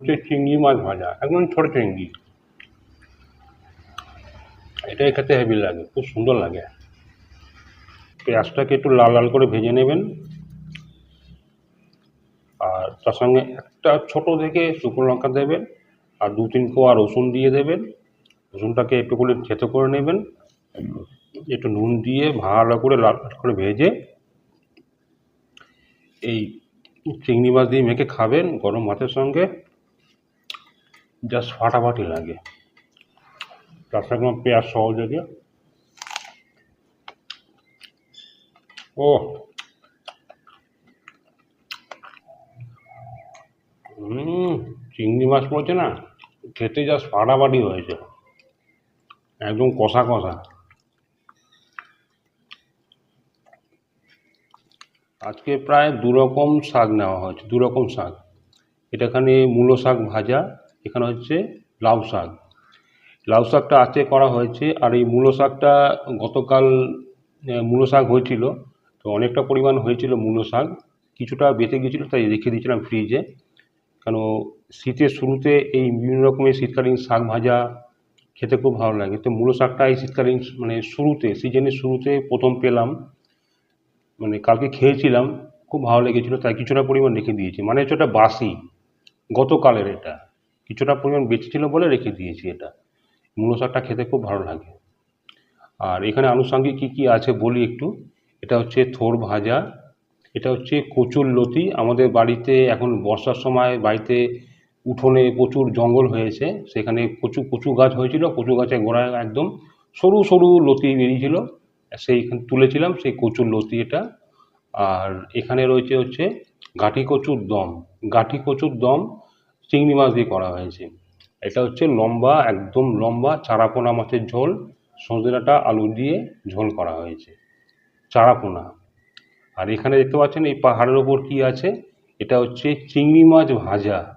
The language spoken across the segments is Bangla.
হচ্ছে চিংড়ি মাছ ভাজা, একদম ছোট চিংড়ি। এটাই খেতে হেভি লাগে, খুব সুন্দর লাগে। পেঁয়াজটাকে একটু লাল লাল করে ভেজে নেবেন। আর তার সঙ্গে একটা ছোট থেকে শুকনো লঙ্কা দেবেন, আর দু তিন কোয়া রসুন দিয়ে দেবেন। রসুনটাকে একটু করে থেতো করে নেবেন। একটু নুন দিয়ে ভালো করে লাল লাল করে ভেজে এই চিংড়ি মাছ দিয়ে মেখে খাবেন গরম ভাতের সঙ্গে। জাস্ট ফাটাফাটি লাগে। তার সঙ্গে আমার পেঁয়াজ সহ যদি ও চিংড়ি মাছ পড়ছে না, খেতে জাস্ট ফাটাফাটি হয়েছে। একদম কষা কষা। আজকে প্রায় দু রকম শাক নেওয়া হয়েছে দু রকম শাক। এটা এখানে মূলো শাক ভাজা এখানে হচ্ছে লাউ শাক। লাউ শাকটা আজকে করা হয়েছে আর এই মূলো শাকটা গতকাল মূলো শাক হয়েছিল। তো অনেকটা পরিমাণ হয়েছিল মূলো শাক। কিছুটা বেঁচে গিয়েছিল, তাই রেখে দিয়েছিলাম ফ্রিজে। কেন, শীতের শুরুতে এই বিভিন্ন রকমের শীতকালীন শাক ভাজা খেতে খুব ভালো লাগে। তো মূলো শাকটা এই শীতকালীন মানে শুরুতে, সিজনের শুরুতে প্রথম পেলাম। মানে কালকে খেয়েছিলাম, খুব ভালো লেগেছিলো, তাই কিছুটা পরিমাণ রেখে দিয়েছি। মানে হচ্ছে ওটা বাসি, গতকালের এটা। কিছুটা পরিমাণ বেঁচেছিল বলে রেখে দিয়েছি এটা। মূলো শাকটা খেতে খুব ভালো লাগে। আর এখানে আনুষঙ্গিক কী কী আছে বলি একটু। এটা হচ্ছে থোর ভাজা, এটা হচ্ছে কচুর লতি। আমাদের বাড়িতে এখন বর্ষার সময় বাড়িতে উঠোনে প্রচুর জঙ্গল হয়েছে। সেখানে কচু কচু গাছ হয়েছিল, কচু গাছের গোড়ায় একদম সরু সরু লতি বেরিয়েছিল। সেইখানে তুলেছিলাম, সেই কচুর লতি এটা। আর এখানে রয়েছে হচ্ছে গাঠি কচুর দম। গাঠি কচুর দম চিংড়ি মাছ দিয়ে করা হয়েছে। এটা হচ্ছে লম্বা, একদম লম্বা চারাপোনা মাছের ঝোল। সজনে ডাঁটা আলু দিয়ে ঝোল করা হয়েছে। চারাপোনা। আর এখানে দেখতে পাচ্ছেন এই পাহাড়ের ওপর কি আছে? এটা হচ্ছে চিংড়ি মাছ ভাজা।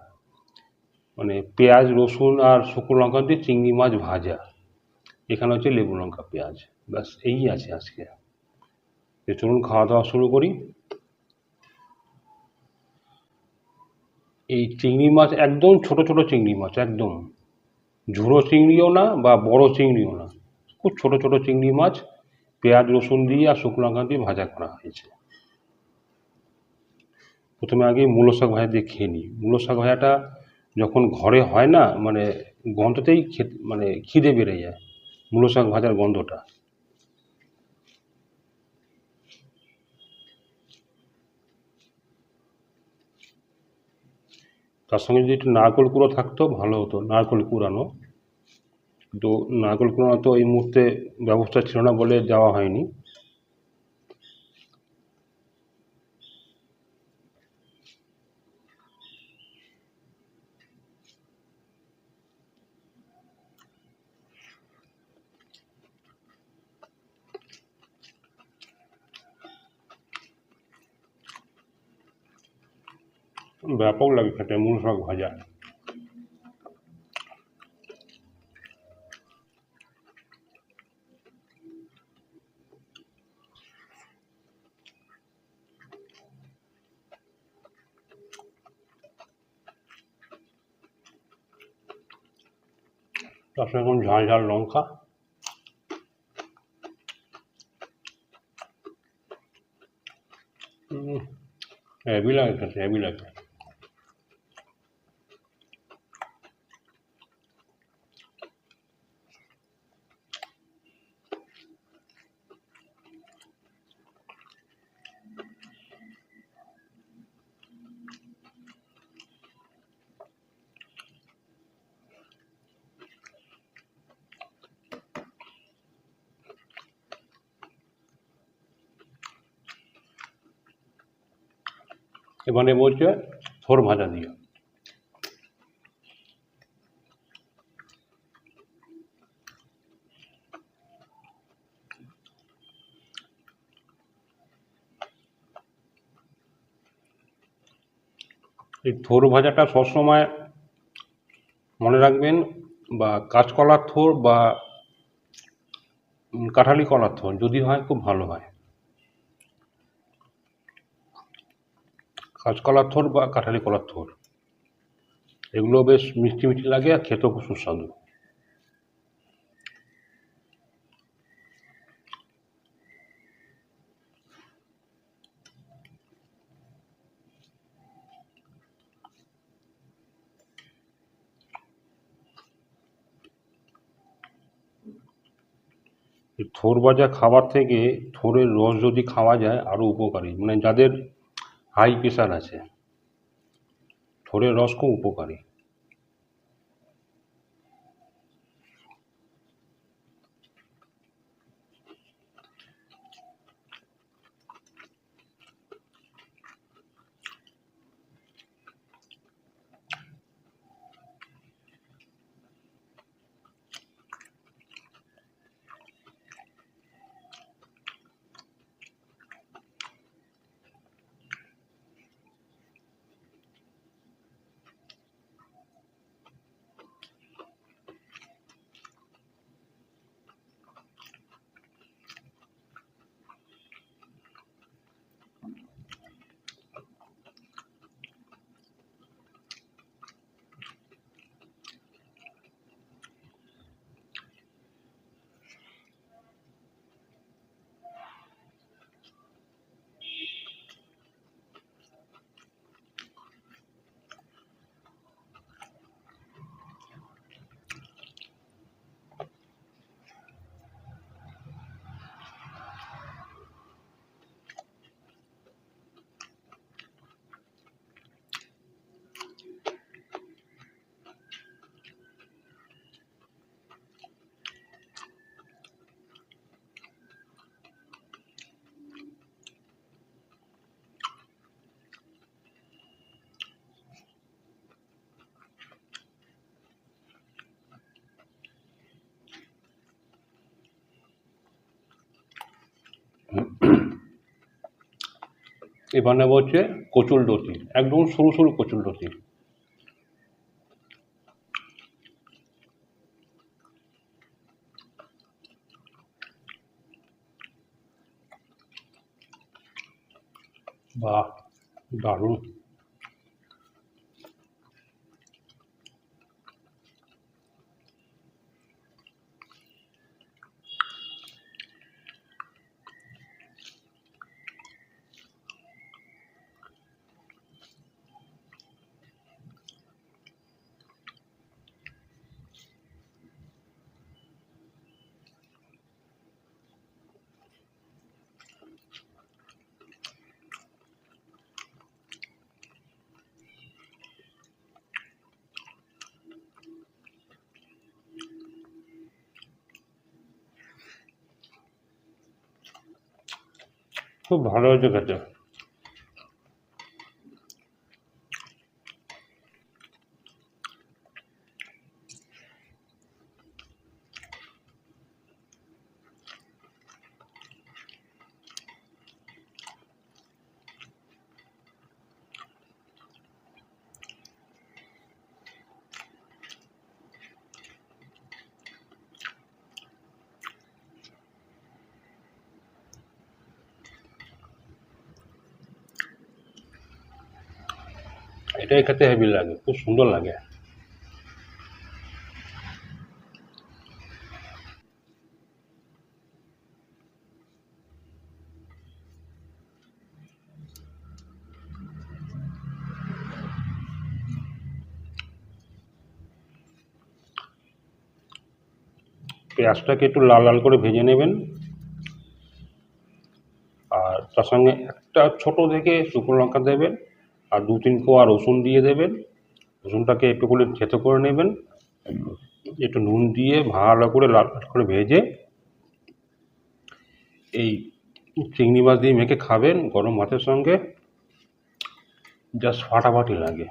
মানে পেঁয়াজ, রসুন আর শুকনো লঙ্কা দিয়ে চিংড়ি মাছ ভাজা। এখানে হচ্ছে লেবু লঙ্কা পেঁয়াজ। ব্যাস, এই আছে আজকে। চলুন খাওয়া দাওয়া শুরু করি। এই চিংড়ি মাছ একদম ছোট ছোট চিংড়ি মাছ, একদম। ঝুড়ো চিংড়িও না বা বড় চিংড়িও না। খুব ছোট ছোট চিংড়ি মাছ, পেঁয়াজ, রসুন দিয়ে আর শুকনো লঙ্কা দিয়ে ভাজা করা হয়েছে। প্রথমে আগে মূলো শাক ভাজা দিয়ে খেয়ে নিই। মূলো শাক ভাজাটা যখন ঘরে হয় না মানে গন্ধতেই খেতে মানে খিদে বেড়ে যায় মূলো শাক ভাজার গন্ধটা। তার সঙ্গে যদি একটু নারকল কুড়ো থাকতো, ভালো হতো। নারকোল কুড়ানো। কিন্তু নারকল কুড়ানো তো এই মুহূর্তে ব্যবস্থা ছিল না বলে দেওয়া হয়নি। ব্যাপক লাগে খেতে মূল শাক ভাজা তার সঙ্গে এখন ঝাল ঝাল লঙ্কা হেভি লাগে খেতে হেভি লাগে এবারে বলছে, থোর ভাজা দিয়ে। এই থোর ভাজাটা সবসময় মনে রাখবেন, বা কাঁচকলার থোর বা কাঁঠালি কলার থোর যদি হয় খুব ভালো হয়। কাঁচকলার থোর বা কাঁঠালি কলার থোর। এগুলো বেশ মিষ্টি মিষ্টি লাগে আর খেতেও খুব সুস্বাদু। থোর ভাজা খাবার থেকে থোরের রস যদি খাওয়া যায় আরও উপকারী। মানে যাদের হাই প্রেশার আছে। থোরের রস খুব উপকারী। এবার নেব হচ্ছে কচুল ডতি একদম সরু সরু কচুল ডতি বাহ দারুণ। খুব ভালো হয়েছে খেতে এটাই খেতে হেভি লাগে, খুব সুন্দর লাগে। পেঁয়াজটাকে একটু লাল লাল করে ভেজে নেবেন। আর তার সঙ্গে একটা ছোট থেকে শুকনো লঙ্কা দেবেন। আর দু তিন কোয়া রসুন দিয়ে দেবেন। রসুনটাকে একটু করে থেতো করে নেবেন। একটু নুন দিয়ে ভালো করে লাল করে ভেজে এই চিংড়ি মাছ দিয়ে মেখে খাবেন গরম ভাতের সঙ্গে। জাস্ট ফাটাফাটি লাগে।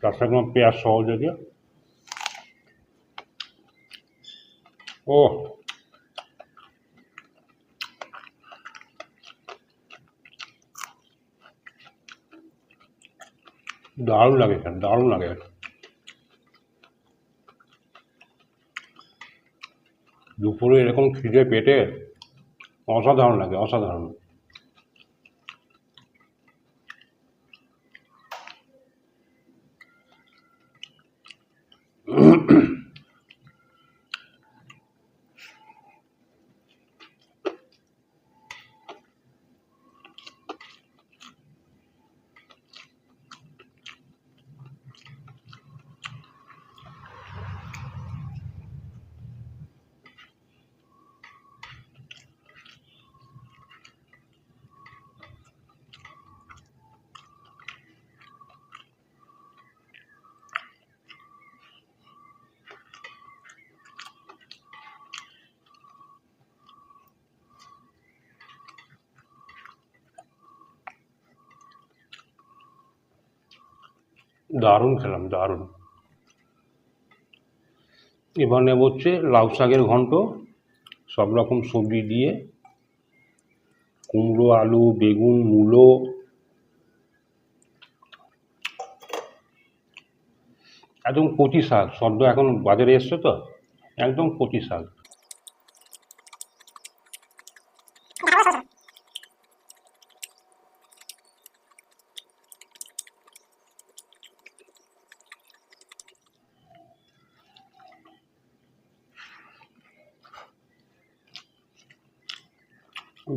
তার সঙ্গে পেঁয়াজ সহজ দিয়ে ও। দারুণ লাগে এখানে দারুণ লাগে। দুপুরে এরকম খিদে পেটে, অসাধারণ লাগে, অসাধারণ। দারুণ খেলাম, দারুণ। এবার নেব হচ্ছে লাউ শাকের ঘন্ট সব রকম সবজি দিয়ে কুমড়ো, আলু, বেগুন, মূলো, একদম কচি শাক। সদ্য এখন বাজারে এসছে তো? একদম কচি শাক।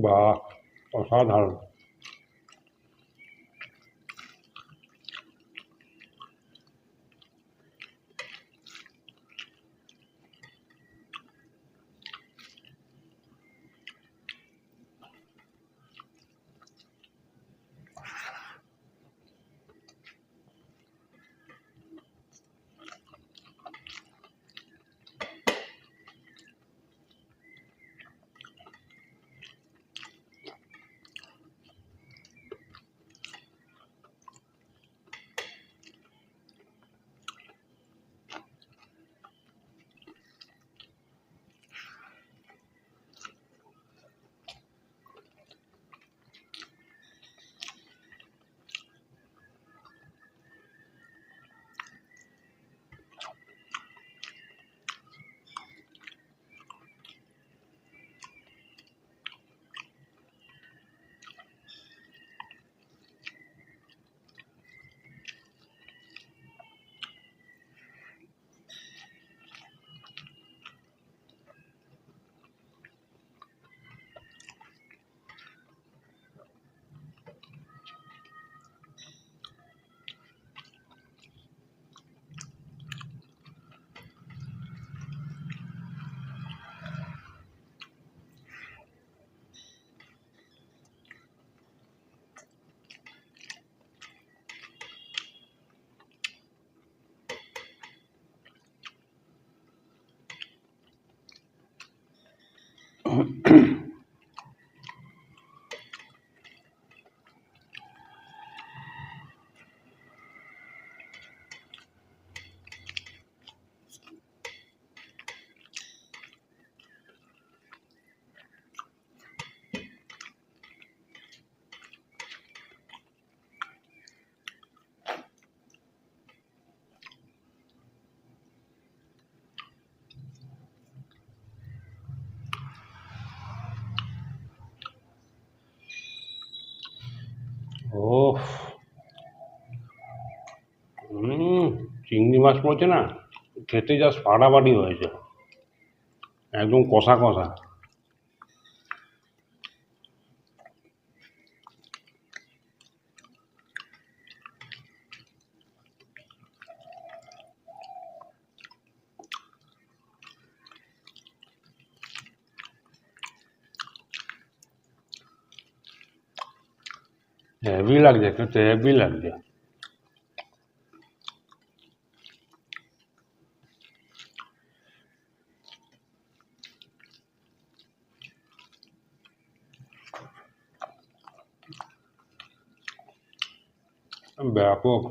বাহ অসাধারণ Thank you. চিংড়ি মাছ পড়ছে না, খেতে জাস্ট ফাটাফাটি হয়েছে। একদম কষা কষা। হেভি লাগছে খেতে হেভি লাগছে। ব্যাপক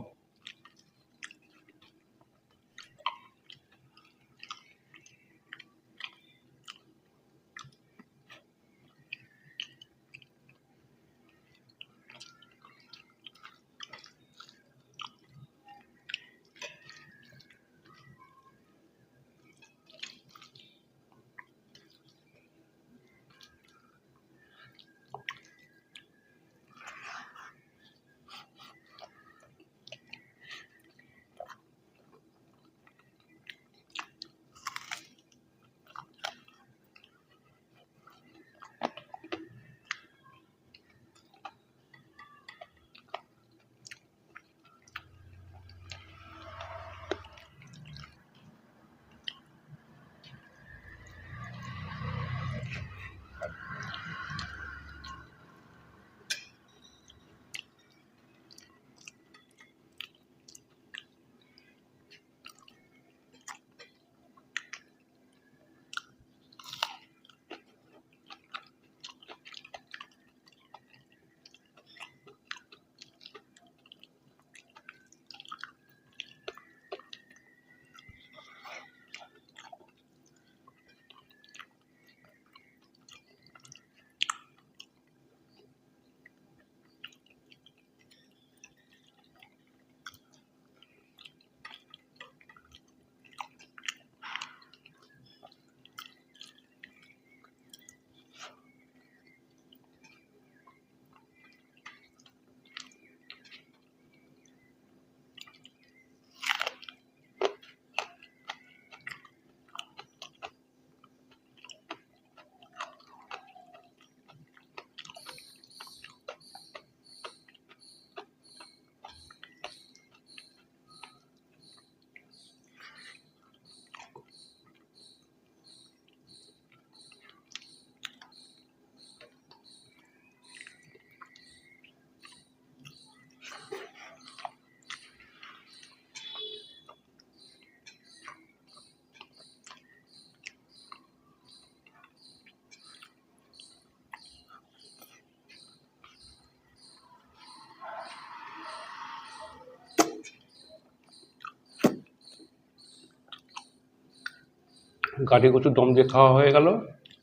গাঠি কচুর দম দিয়ে খাওয়া হয়ে গেল।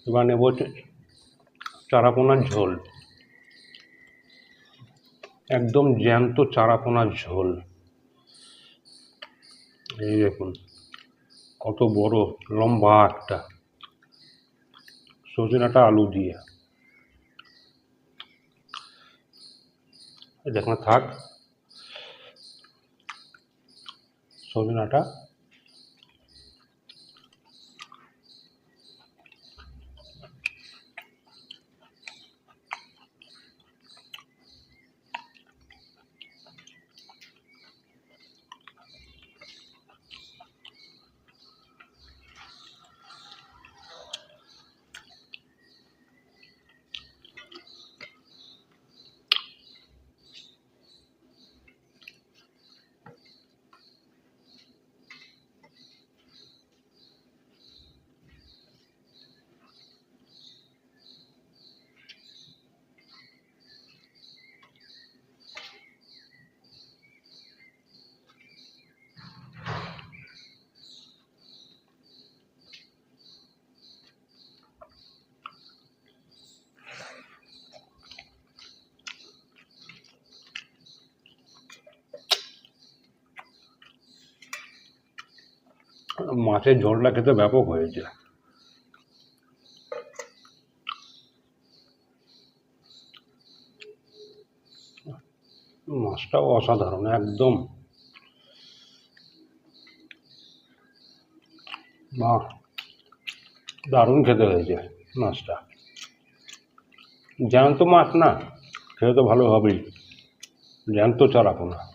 এবার নেব চারাপোনার ঝোল। একদম জ্যান্ত চারাপোনার ঝোল। এই দেখুন, কত বড়, লম্বা একটা। সজনাটা আলু দিয়ে। দেখুন, থাক। সজনাটা মাছের ঝোলটা খেতে ব্যাপক হয়েছে। মাছটাও অসাধারণ, একদম। দারুণ খেতে হয়েছে মাছটা। জ্যান্ত মাছ না খেতে তো ভালো হবেই। জ্যান্ত চারাপোনা উফ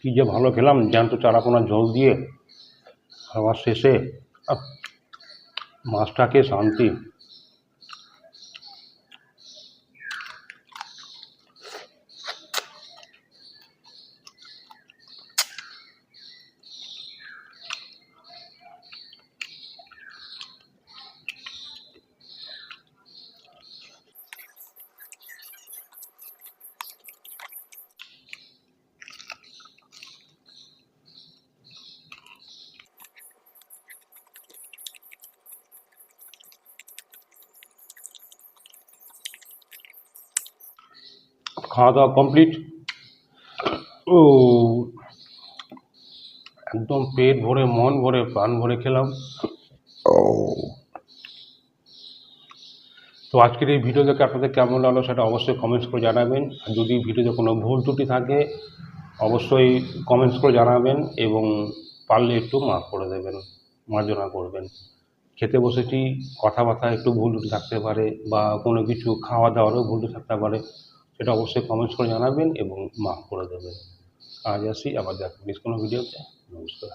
কি যে ভালো খেলাম জ্যান্ত চারাপোনা জল দিয়ে খাওয়ার শেষে আহ, মাছটাকে শান্তি খাওয়া দাওয়া কমপ্লিট ও একদম পেট ভরে মন ভরে প্রাণ ভরে খেলাম। তো আজকের এই ভিডিও দেখে আপনাদের কেমন লাগল সেটা অবশ্যই কমেন্টস করে জানাবেন। আর যদি ভিডিওতে কোনো ভুল ত্রুটি থাকে অবশ্যই কমেন্টস করে জানাবেন এবং পারলে একটু মাফ করে দেবেন মার্জনা করবেন। খেতে বসেছি কথাবার্তা একটু ভুল ত্রুটি থাকতে পারে বা কোনো কিছু খাওয়া দাওয়ারও ভুল থাকতে পারে। সেটা অবশ্যই কমেন্টস করে জানাবেন এবং মাফ করে দেবেন। আজ আসি, আবার দেখা কোনো ভিডিওতে। নমস্কার।